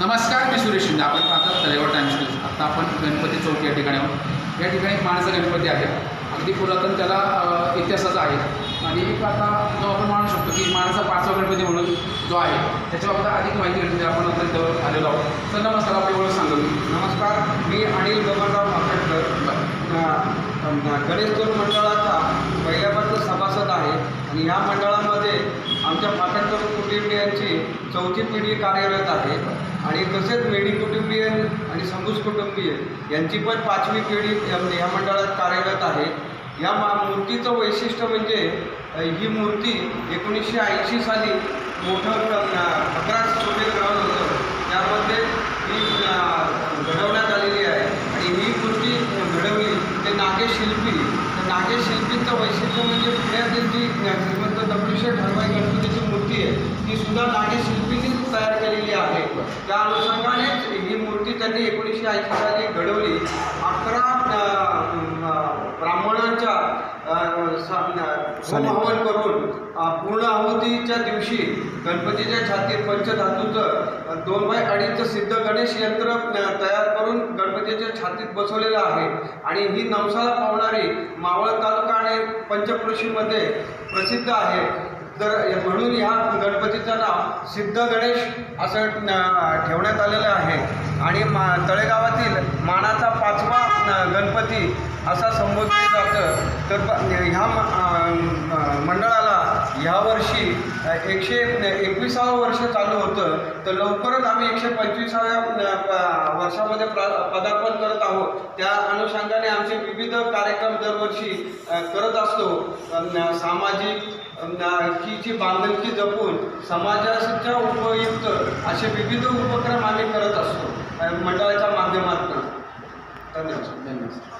नमस्कार मी सुरेश शिंदे आपण पाहतात तलेवर टाइम्स न्यूज आता आपण गणपती चौक या ठिकाणी आहोत. या ठिकाणी माणसा गणपती आहे अगदी पुरातन त्याला इतिहासाचा आहे आणि एक आता जो आपण मानू शकतो की माणसा पाचवा गणपती म्हणून जो आहे त्याच्याबाबत अधिक माहिती घेण्यासाठी आपण आता इथं आलेलो आहोत. सर नमस्कार आपली ओळख सांगा मी नमस्कार मी अनिल बबनराव माकडकर गणेशोत्सव मंडळाचा पहिल्यापासून सभासद आहे. आणि ह्या मंडळामध्ये आमच्या फाटणकर कुटुंबियांची चौथी पिढी कार्यरत आहे. आणि तसेच मेडी कुटुंबीय आणि समूस कुटुंबीय यांची पण पाचवी पिढी या मंडळात कार्यरत आहे. या मा मूर्तीचं वैशिष्ट्य म्हणजे ही मूर्ती एकोणीसशे ऐंशी साली मोठं अकरा छोटे ग्रहण होतं. त्यामध्ये ही घडवण्यात आलेली आहे. आणि ही मूर्ती घडवली. ते नागेश शिल्पी. तर नागेश शिल्पीचं वैशिष्ट्य म्हणजे पुण्यातील जी श्रीमंत दगडूशेठ हलवाई गणपतीची मूर्ती आहे ती सुद्धा शिल्पीनेच तयार केलेली आहे. त्या अनुषंगानेच ही मूर्ती त्यांनी एकोणीसशे ऐंशी साली घडवली. अकरा ब्राह्मणांच्या हवन करून पूर्ण आहुतीच्या दिवशी गणपतीच्या छातीत पंचधातूचं दोन बाय अडीचचं सिद्ध गणेश यंत्र तयार करून गणपतीच्या छातीत बसवलेलं आहे. आणि ही नवसाला पावणारी मावळ तालुका आणि पंचकृषीमध्ये प्रसिद्ध आहे. तर म्हणून ह्या गणपतीचं नाव सिद्ध गणेश असं ठेवण्यात आलेलं आहे. आणि मा तळेगावातील मानाचा पाचवा गणपती असा संबोधलं जातं. तर ह्या मंडळाला ह्यावर्षी एकशे एकविसावं वर्ष चालू होतं. तर लवकरच आम्ही एकशे पंचवीसाव्या प- वर्षामध्ये प्र पदार्पण करत आहोत. त्या अनुषंगाने आमचे विविध कार्यक्रम दरवर्षी करत असतो. सामाजिक की जी बांधणकी जपून समाजाच्या उपयुक्त असे विविध उपक्रम आम्ही करत असतो. मंडळाच्या माध्यमातून. धन्यवाद. धन्यवाद.